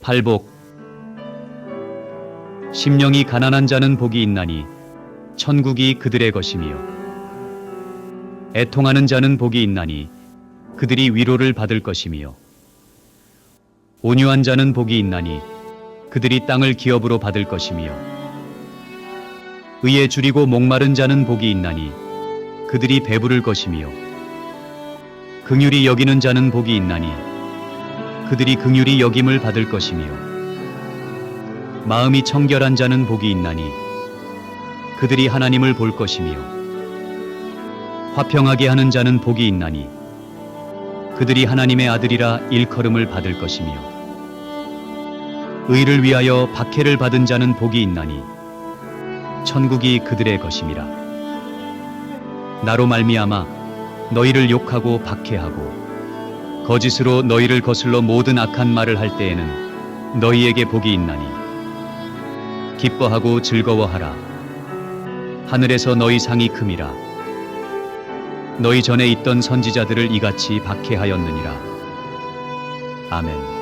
팔복. 심령이 가난한 자는 복이 있나니 천국이 그들의 것이며 애통하는 자는 복이 있나니 그들이 위로를 받을 것이며 온유한 자는 복이 있나니 그들이 땅을 기업으로 받을 것이며 의에 줄이고 목마른 자는 복이 있나니 그들이 배부를 것이며 긍휼히 여기는 자는 복이 있나니 그들이 긍휼히 여김을 받을 것이며 마음이 청결한 자는 복이 있나니 그들이 하나님을 볼 것이며 화평하게 하는 자는 복이 있나니 그들이 하나님의 아들이라 일컬음을 받을 것이며 의를 위하여 박해를 받은 자는 복이 있나니 천국이 그들의 것임이라. 나로 말미암아 너희를 욕하고 박해하고 거짓으로 너희를 거슬러 모든 악한 말을 할 때에는 너희에게 복이 있나니. 기뻐하고 즐거워하라. 하늘에서 너희 상이 큼이라. 너희 전에 있던 선지자들을 이같이 박해하였느니라. 아멘